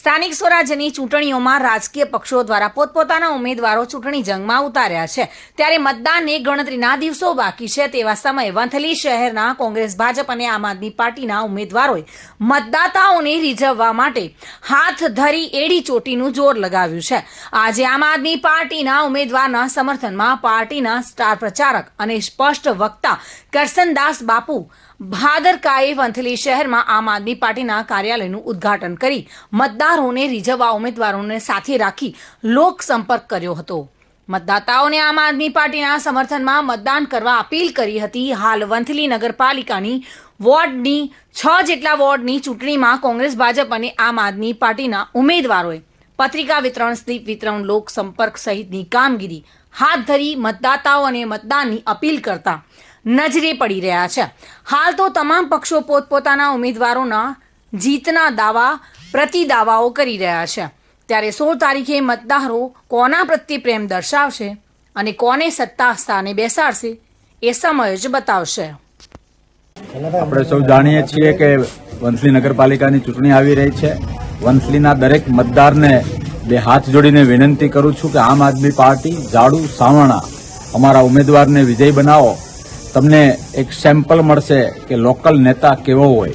સ્થાનિક સ્વરાજ્યની ચૂંટણીઓમાં રાજકીય પક્ષો દ્વારા પોતપોતાના ઉમેદવારો ચૂંટણી જંગમાં ઉતાર્યા છે. ત્યારે મતદાનને ગણતરીના દિવસો બાકી છે તેવા સમયે વંથલી શહેરના કોંગ્રેસ, ભાજપ અને આમ આદમી પાર્ટીના ઉમેદવારોએ મતદાતાઓને રીઝવવા માટે હાથ ધરી એડી ચોટીનું જોર લગાવ્યું છે. આજે આમ આદમી પાર્ટીના ઉમેદવારના સમર્થનમાં પાર્ટીના સ્ટાર પ્રચારક અને સ્પષ્ટ વક્તા કરસનદાસ બાપુ ભાદરકાએ વંથલી શહેરમાં આમ આદમી પાર્ટીના કાર્યાલયનું ઉદ્ઘાટન કરી મતદારોને રીઝવવા ઉમેદવારોને સાથે રાખી લોક સંપર્ક કર્યો હતો. મતદાતાઓને આમ આદમી પાર્ટીના સમર્થનમાં મતદાન કરવા અપીલ કરી હતી. હાલ વંથલી નગરપાલિકાની વોર્ડની છ જેટલા વોર્ડની ચૂંટણીમાં કોંગ્રેસ, ભાજપ અને આમ આદમી પાર્ટીના ઉમેદવારોએ પત્રિકા વિતરણ, સ્લીપ વિતરણ, લોક સંપર્ક સહિતની કામગીરી હાથ ધરી મતદાતાઓ અને મતદાનની અપીલ કરતા નજરે પડી રહ્યા છે. હાલ તો તમામ પક્ષો પોતપોતાના ઉમેદવારોના જીતના દાવા, પ્રતિદાવાઓ કરી રહ્યા છે. ત્યારે સોળ તારીખે મતદારો કોના પ્રત્યે પ્રેમ દર્શાવશે અને કોને સત્તા સ્થાને બેસાડશે એ સમય જ બતાવશે. આપણે સૌ જાણીએ છીએ કે વંથલી નગરપાલિકાની ચૂંટણી આવી રહી છે. વંથલીના દરેક મતદારને બે હાથ જોડીને વિનંતી કરું છું કે આમ આદમી પાર્ટી, જાડુ સાવણા અમારા ઉમેદવારને વિજય બનાવો. તમને એક સેમ્પલ મળશે કે લોકલ નેતા કેવો હોય.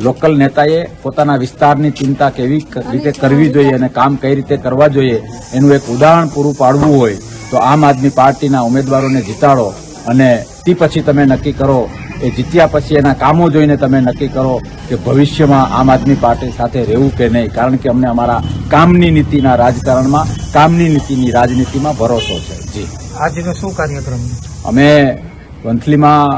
લોકલ નેતાએ પોતાના વિસ્તારની ચિંતા કેવી ક- રીતે કરવી જોઈએ અને કામ કઈ રીતે કરવા જોઈએ એનું એક ઉદાહરણ પૂરું પાડવું હોય તો આમ આદમી પાર્ટીના ઉમેદવારોને જીતાડો અને તે પછી તમે નક્કી કરો એ જીત્યા પછી એના કામો જોઈને તમે નક્કી કરો કે ભવિષ્યમાં આમ આદમી પાર્ટી સાથે રહેવું કે નહીં. કારણ કે અમને અમારા કામની નીતિના રાજકારણમાં કામની નીતિની રાજનીતિમાં ભરોસો છે. જી. આજનો શું કાર્યક્રમ? અમે વંથલીમાં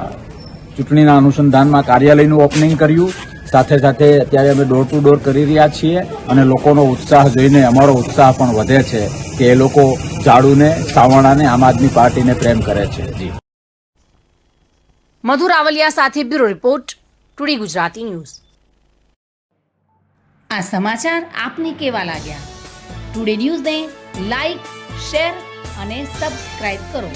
ચૂંટણીના અનુસંધાનમાં કાર્યાલયનું ઓપનિંગ કર્યું. સાથે સાથે અત્યારે અમે ડોર ટુ ડોર કરી રહ્યા છીએ અને લોકોનો ઉત્સાહ જોઈને અમારો ઉત્સાહ પણ વધે છે કે એ લોકો ઝાડુને સાવણાને આમ આદમી પાર્ટીને પ્રેમ કરે છે. જી. મધુર આવલિયા સાથે bureau report today Gujarati news. આ સમાચાર આપને કેવા લાગ્યા? ટુડે ન્યૂઝને લાઈક શેર અને સબસ્ક્રાઇબ કરો.